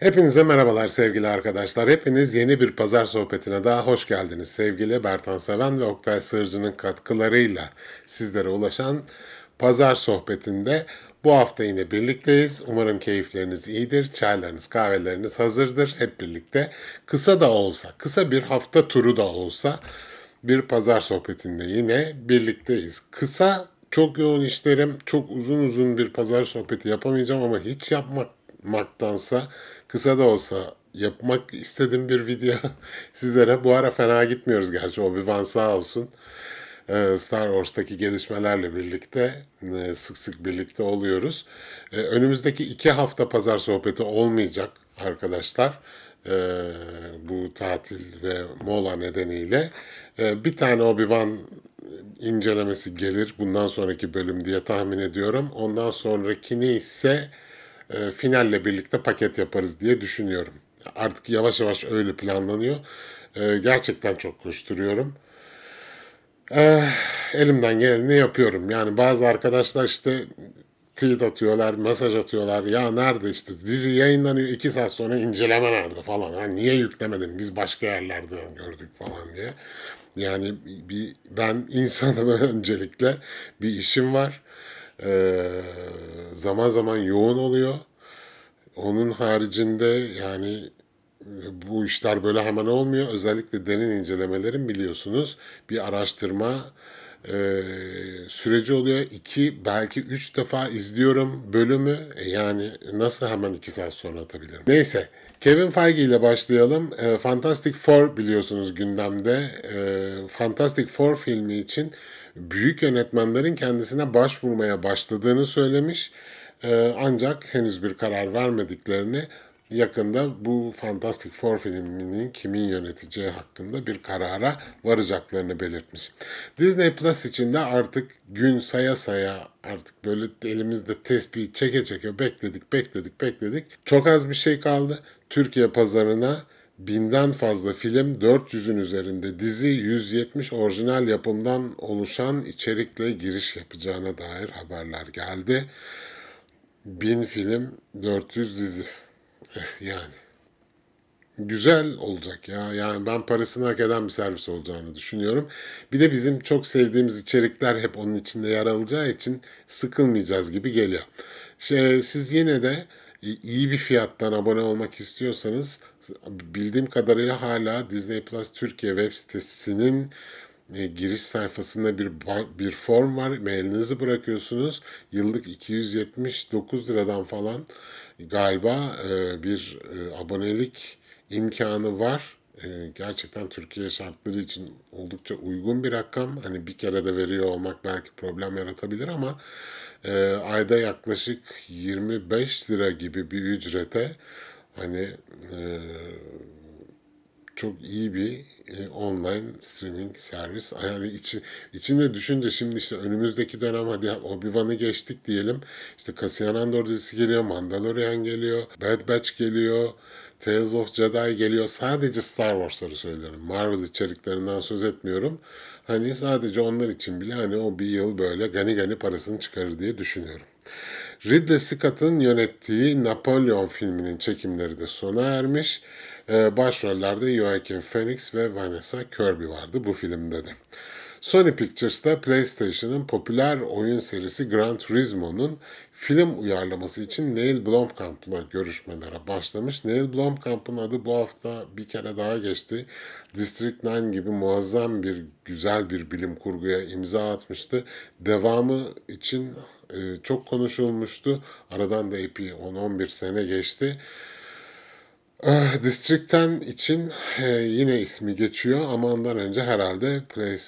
Hepinize merhabalar sevgili arkadaşlar. Hepiniz yeni bir pazar sohbetine daha hoş geldiniz. Sevgili Bertan Seven ve Oktay Sığırcı'nın katkılarıyla sizlere ulaşan pazar sohbetinde bu hafta yine birlikteyiz. Umarım keyifleriniz iyidir, çaylarınız, kahveleriniz hazırdır. Hep birlikte kısa da olsa, kısa bir hafta turu da olsa bir pazar sohbetinde yine birlikteyiz. Kısa, çok yoğun işlerim, çok uzun uzun bir pazar sohbeti yapamayacağım ama hiç yapmaktansa kısa da olsa yapmak istediğim bir video sizlere. Bu ara fena gitmiyoruz gerçi Obi-Wan sağ olsun. Ee, Star Wars'taki gelişmelerle birlikte e, sık sık birlikte oluyoruz. Ee, Önümüzdeki iki hafta pazar sohbeti olmayacak arkadaşlar. Bu tatil ve mola nedeniyle. Bir tane Obi-Wan incelemesi gelir bundan sonraki bölüm diye tahmin ediyorum. Ondan sonrakini ise e, finalle birlikte paket yaparız diye düşünüyorum. Artık yavaş yavaş öyle planlanıyor. E, gerçekten çok koşturuyorum. Eh, elimden geleni yapıyorum. Yani bazı arkadaşlar işte tweet atıyorlar, mesaj atıyorlar. Ya nerede işte dizi yayınlanıyor iki saat sonra inceleme nerede falan. Ha, niye yüklemedin biz başka yerlerde gördük falan diye. Yani bir ben insanım öncelikle bir işim var. Ee, zaman zaman yoğun oluyor. Onun haricinde yani bu işler böyle hemen olmuyor. Özellikle derin incelemelerin biliyorsunuz bir araştırma e, süreci oluyor. İki belki üç defa izliyorum bölümü. E, Yani nasıl hemen iki saat sonra atabilirim? Neyse. Kevin Feige ile başlayalım. E, Fantastic Four biliyorsunuz gündemde. E, Fantastic Four filmi için büyük yönetmenlerin kendisine başvurmaya başladığını söylemiş. E, ancak henüz bir karar vermediklerini yakında bu Fantastic Four filminin kimin yöneteceği hakkında bir karara varacaklarını belirtmiş. Disney Plus için de artık gün saya saya artık böyle elimizde tespih çeke çeke bekledik bekledik bekledik. Çok az bir şey kaldı. Türkiye pazarına binden fazla film, 400'ün üzerinde dizi, 170 orijinal yapımdan oluşan içerikle giriş yapacağına dair haberler geldi. 1000 film, 400 dizi. Eh, Yani güzel olacak ya. Yani ben parasını hak eden bir servis olacağını düşünüyorum. Bir de bizim çok sevdiğimiz içerikler hep onun içinde yer alacağı için sıkılmayacağız gibi geliyor. Şey, siz yine de iyi bir fiyattan abone olmak istiyorsanız bildiğim kadarıyla hala Disney Plus Türkiye web sitesinin e, giriş sayfasında bir bir form var. Mailinizi bırakıyorsunuz. Yıllık 279 liradan falan galiba e, bir e, abonelik imkanı var. Gerçekten Türkiye şartları için oldukça uygun bir rakam. Hani bir kere de veriyor olmak belki problem yaratabilir ama e, ayda yaklaşık 25 lira gibi bir ücrete hani e, çok iyi bir e, online streaming servis. Yani içi, içinde düşünce şimdi işte önümüzdeki dönem hadi Obi-Wan'ı geçtik diyelim. İşte Cassian Andor dizisi geliyor, Mandalorian geliyor, Bad Batch geliyor, Tales of Jedi geliyor. Sadece Star Wars'ları söylüyorum. Marvel içeriklerinden söz etmiyorum. Hani sadece onlar için bile hani o bir yıl böyle gani gani parasını çıkarır diye düşünüyorum. Ridley Scott'ın yönettiği Napolyon filminin çekimleri de sona ermiş. Ee, başrollerde Joaquin Phoenix ve Vanessa Kirby vardı bu filmde de. Sony Pictures'ta PlayStation'ın popüler oyun serisi Gran Turismo'nun film uyarlaması için Neil Blomkamp'la görüşmelere başlamış. Neil Blomkamp'ın adı bu hafta bir kere daha geçti. District 9 gibi muazzam bir güzel bir bilim kurguya imza atmıştı. Devamı için e, çok konuşulmuştu. Aradan da epey 10-11 sene geçti. Eh, District 10 için e, yine ismi geçiyor ama ondan önce herhalde Place,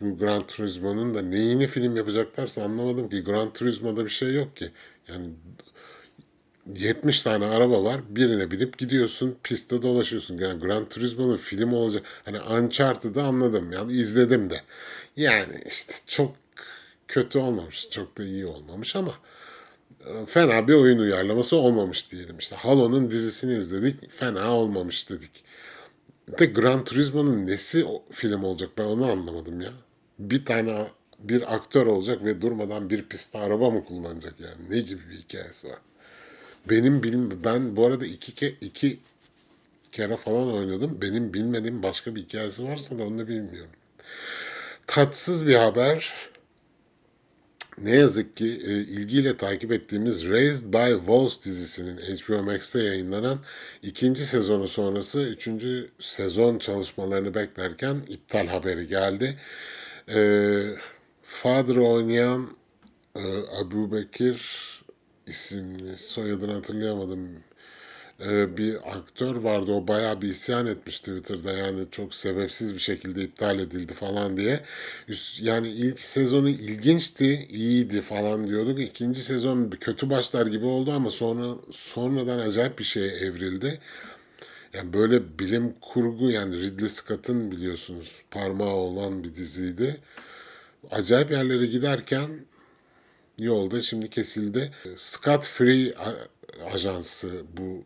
bu Gran Turismo'nun da neyini film yapacaklarsa anlamadım ki. Gran Turismo'da bir şey yok ki. Yani 70 tane araba var. Birine binip gidiyorsun. Pistte dolaşıyorsun. Yani Gran Turismo'nun film olacak. Hani Uncharted'ı anladım. Yani izledim de. Yani işte çok kötü olmamış. Çok da iyi olmamış ama fena bir oyun uyarlaması olmamış diyelim. İşte Halo'nun dizisini izledik. Fena olmamış dedik. De Gran Turismo'nun nesi o film olacak ben onu anlamadım ya. Bir tane bir aktör olacak ve durmadan bir pistte araba mı kullanacak yani? Ne gibi bir hikayesi var? benim bilim ben bu arada iki ke iki kere falan oynadım. Benim bilmediğim başka bir hikayesi varsa da onu da bilmiyorum. Tatsız bir haber. Ne yazık ki e, ilgiyle takip ettiğimiz Raised by Wolves dizisinin HBO Max'te yayınlanan ikinci sezonu sonrası üçüncü sezon çalışmalarını beklerken iptal haberi geldi. E, Father oynayan e, Abu Bekir isimli soyadını hatırlayamadım. E, bir aktör vardı o bayağı bir isyan etmiş Twitter'da yani çok sebepsiz bir şekilde iptal edildi falan diye. Yani ilk sezonu ilginçti, iyiydi falan diyorduk. İkinci sezon kötü başlar gibi oldu ama sonra sonradan acayip bir şeye evrildi. Yani böyle bilim kurgu yani Ridley Scott'ın biliyorsunuz parmağı olan bir diziydi. Acayip yerlere giderken yolda şimdi kesildi. Scott Free ajansı bu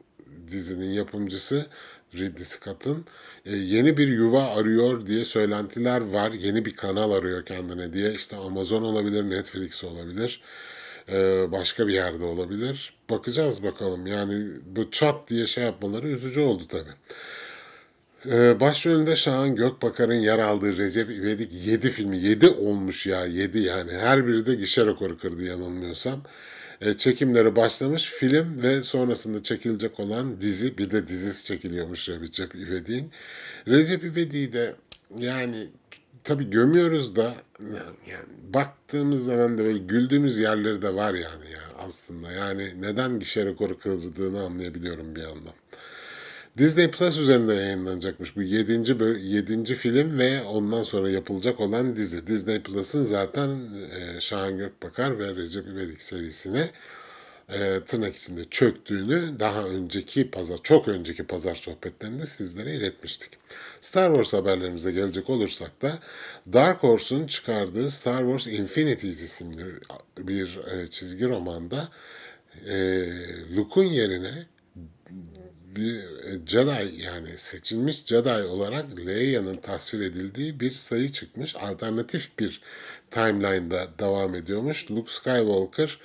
dizinin yapımcısı Ridley Scott'ın e, yeni bir yuva arıyor diye söylentiler var. Yeni bir kanal arıyor kendine diye. İşte Amazon olabilir, Netflix olabilir. e, başka bir yerde olabilir. Bakacağız bakalım. Yani bu çat diye şey yapmaları üzücü oldu tabii. Ee, başrolünde Şahan Gökbakar'ın yer aldığı Recep İvedik 7 filmi 7 olmuş ya 7 yani her biri de gişe rekoru kırdı yanılmıyorsam. Ee, çekimleri başlamış film ve sonrasında çekilecek olan dizi bir de dizisi çekiliyormuş Recep İvedik'in. Recep İvedik'i de yani tabii gömüyoruz da yani baktığımız zaman da böyle güldüğümüz yerleri de var yani ya aslında yani neden gişe rekoru kırdığını anlayabiliyorum bir yandan. Disney Plus üzerinde yayınlanacakmış bu 7. böl 7. film ve ondan sonra yapılacak olan dizi. Disney Plus'ın zaten e, Şahan Gökbakar ve Recep İvedik serisine e, tırnak içinde çöktüğünü daha önceki pazar, çok önceki pazar sohbetlerinde sizlere iletmiştik. Star Wars haberlerimize gelecek olursak da Dark Horse'un çıkardığı Star Wars Infinities isimli bir e, çizgi romanda e, Luke'un yerine bir e, Jedi yani seçilmiş Jedi olarak Leia'nın tasvir edildiği bir sayı çıkmış. Alternatif bir timeline'da devam ediyormuş. Luke Skywalker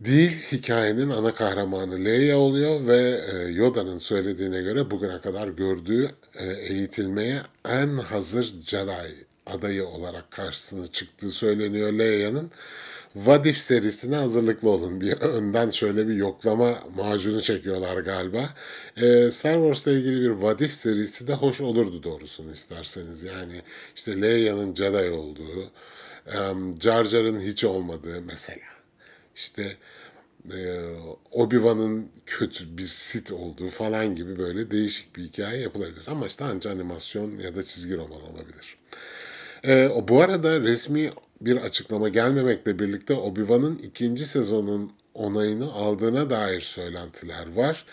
değil hikayenin ana kahramanı Leia oluyor ve e, Yoda'nın söylediğine göre bugüne kadar gördüğü e, eğitilmeye en hazır Jedi adayı olarak karşısına çıktığı söyleniyor Leia'nın. Vadif serisine hazırlıklı olun. Bir önden şöyle bir yoklama macunu çekiyorlar galiba. Ee, Star Wars'la ilgili bir Vadif serisi de hoş olurdu doğrusunu isterseniz. Yani işte Leia'nın Jedi olduğu, em, Jar Jar'ın hiç olmadığı mesela. İşte e, Obi-Wan'ın kötü bir sit olduğu falan gibi böyle değişik bir hikaye yapılabilir. Ama işte anca animasyon ya da çizgi roman olabilir. O- bu arada resmi bir açıklama gelmemekle birlikte Obi-Wan'ın ikinci sezonun onayını aldığına dair söylentiler var.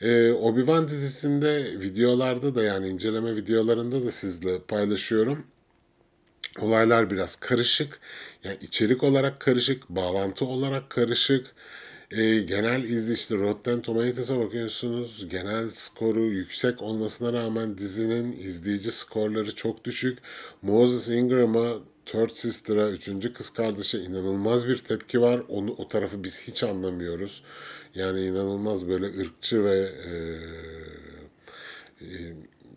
Ee, Obi-Wan dizisinde videolarda da yani inceleme videolarında da sizle paylaşıyorum. Olaylar biraz karışık. Yani içerik olarak karışık, bağlantı olarak karışık. Ee, genel izli işte Rotten Tomatoes'a bakıyorsunuz. Genel skoru yüksek olmasına rağmen dizinin izleyici skorları çok düşük. Moses Ingram'a Third Sister'a, üçüncü kız kardeşe inanılmaz bir tepki var. Onu o tarafı biz hiç anlamıyoruz. Yani inanılmaz böyle ırkçı ve e,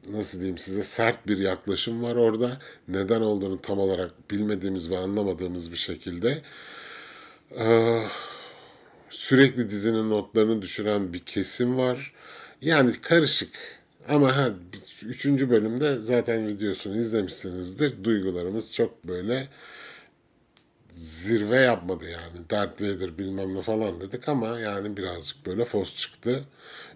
nasıl diyeyim size sert bir yaklaşım var orada. Neden olduğunu tam olarak bilmediğimiz ve anlamadığımız bir şekilde. Ee, sürekli dizinin notlarını düşüren bir kesim var. Yani karışık. Ama ha, üçüncü bölümde zaten videosunu izlemişsinizdir. Duygularımız çok böyle zirve yapmadı yani. Darth Vader bilmem ne falan dedik ama yani birazcık böyle fos çıktı.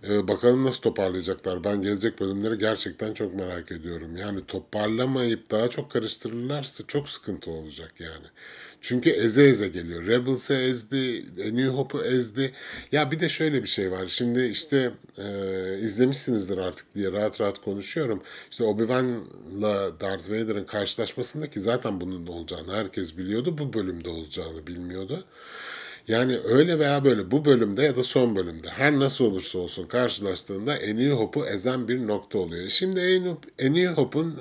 Ee, bakalım nasıl toparlayacaklar. Ben gelecek bölümleri gerçekten çok merak ediyorum. Yani toparlamayıp daha çok karıştırırlarsa çok sıkıntı olacak yani. Çünkü eze eze geliyor. Rebels'ı ezdi, A New Hope'u ezdi. Ya bir de şöyle bir şey var. Şimdi işte e, izlemişsinizdir artık diye rahat rahat konuşuyorum. İşte Obi-Wan'la Darth Vader'ın karşılaşmasındaki zaten bunun olacağını herkes biliyordu. Bu bölümde olacağını bilmiyordu. Yani öyle veya böyle bu bölümde ya da son bölümde her nasıl olursa olsun karşılaştığında Enio Hop'u ezen bir nokta oluyor. Şimdi Enio Hop'un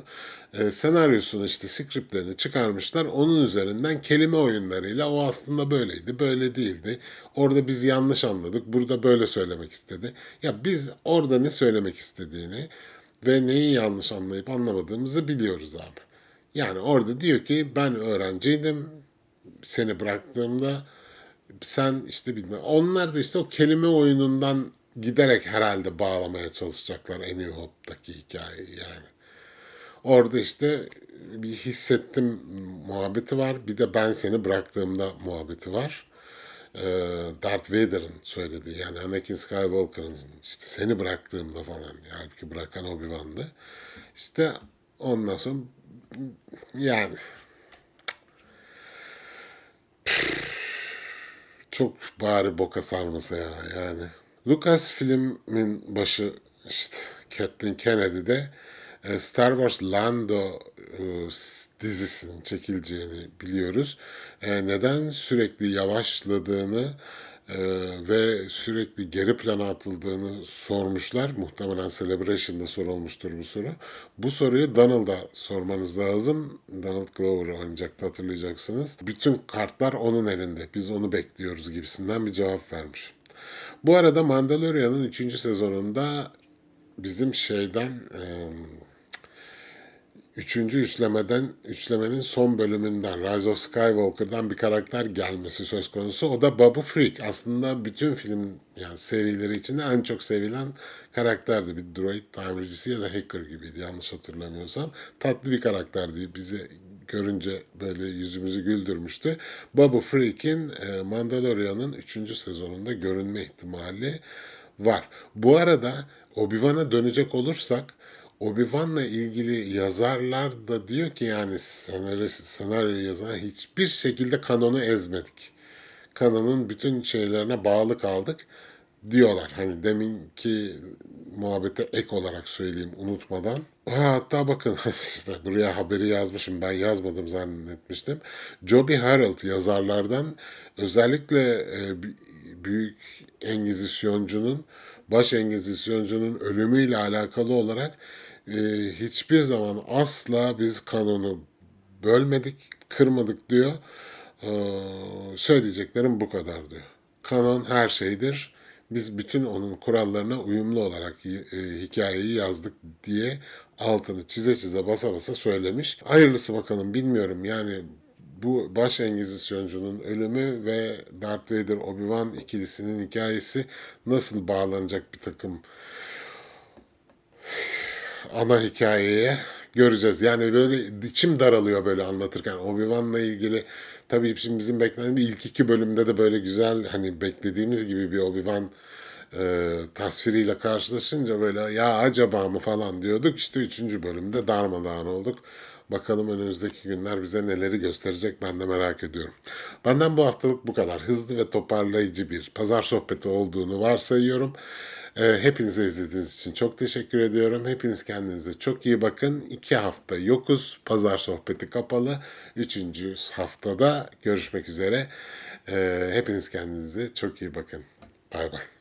e, senaryosunu işte skriplerini çıkarmışlar. Onun üzerinden kelime oyunlarıyla o aslında böyleydi, böyle değildi. Orada biz yanlış anladık, burada böyle söylemek istedi. Ya biz orada ne söylemek istediğini ve neyi yanlış anlayıp anlamadığımızı biliyoruz abi. Yani orada diyor ki ben öğrenciydim, seni bıraktığımda sen işte bilmem. Onlar da işte o kelime oyunundan giderek herhalde bağlamaya çalışacaklar en iyi Hop'taki hikayeyi yani. Orada işte bir hissettim muhabbeti var. Bir de ben seni bıraktığımda muhabbeti var. Ee, Darth Vader'ın söylediği yani Anakin Skywalker'ın işte seni bıraktığımda falan halbuki bırakan Obi-Wan'dı. İşte ondan sonra yani çok bari boka sarmasa ya yani. Lucas filmin başı işte Kathleen Kennedy'de e, Star Wars Lando e, dizisinin çekileceğini biliyoruz. E, Neden sürekli yavaşladığını e, ve sürekli geri plana atıldığını sormuşlar. Muhtemelen Celebration'da sorulmuştur bu soru. Bu soruyu Donald'a sormanız lazım. Donald Glover oynayacaktı hatırlayacaksınız. Bütün kartlar onun elinde. Biz onu bekliyoruz gibisinden bir cevap vermiş. Bu arada Mandalorian'ın 3. sezonunda bizim şeyden e, üçüncü üçlemeden üçlemenin son bölümünden Rise of Skywalker'dan bir karakter gelmesi söz konusu. O da Babu Freak. Aslında bütün film yani serileri içinde en çok sevilen karakterdi. Bir droid tamircisi ya da hacker gibiydi yanlış hatırlamıyorsam. Tatlı bir karakterdi. Bize görünce böyle yüzümüzü güldürmüştü. Babu Freak'in e, Mandalorian'ın 3. sezonunda görünme ihtimali var. Bu arada Obi-Wan'a dönecek olursak Obi-Wan'la ilgili yazarlar da diyor ki yani senaryo, senaryo yazan hiçbir şekilde kanonu ezmedik. Kanonun bütün şeylerine bağlı kaldık diyorlar. Hani deminki muhabbete ek olarak söyleyeyim unutmadan. Ha, hatta bakın işte buraya haberi yazmışım ben yazmadım zannetmiştim. Joby Harold yazarlardan özellikle e, büyük Engizisyoncunun baş Engizisyoncunun ölümüyle alakalı olarak e, hiçbir zaman asla biz kanonu bölmedik, kırmadık diyor. E, söyleyeceklerim bu kadar diyor. Kanon her şeydir. Biz bütün onun kurallarına uyumlu olarak e, hikayeyi yazdık diye altını çize çize basa basa söylemiş. Hayırlısı bakalım bilmiyorum yani bu baş Engizisyoncunun ölümü ve Darth Vader Obi-Wan ikilisinin hikayesi nasıl bağlanacak bir takım ana hikayeye göreceğiz. Yani böyle içim daralıyor böyle anlatırken. Obi-Wan'la ilgili tabii şimdi bizim beklediğimiz ilk iki bölümde de böyle güzel hani beklediğimiz gibi bir Obi-Wan e, tasviriyle karşılaşınca böyle ya acaba mı falan diyorduk. İşte üçüncü bölümde darmadağın olduk. Bakalım önümüzdeki günler bize neleri gösterecek ben de merak ediyorum. Benden bu haftalık bu kadar. Hızlı ve toparlayıcı bir pazar sohbeti olduğunu varsayıyorum. Ee, hepinize izlediğiniz için çok teşekkür ediyorum. Hepiniz kendinize çok iyi bakın. İki hafta yokuz. Pazar sohbeti kapalı. Üçüncü haftada görüşmek üzere. Ee, hepiniz kendinize çok iyi bakın. Bay bay.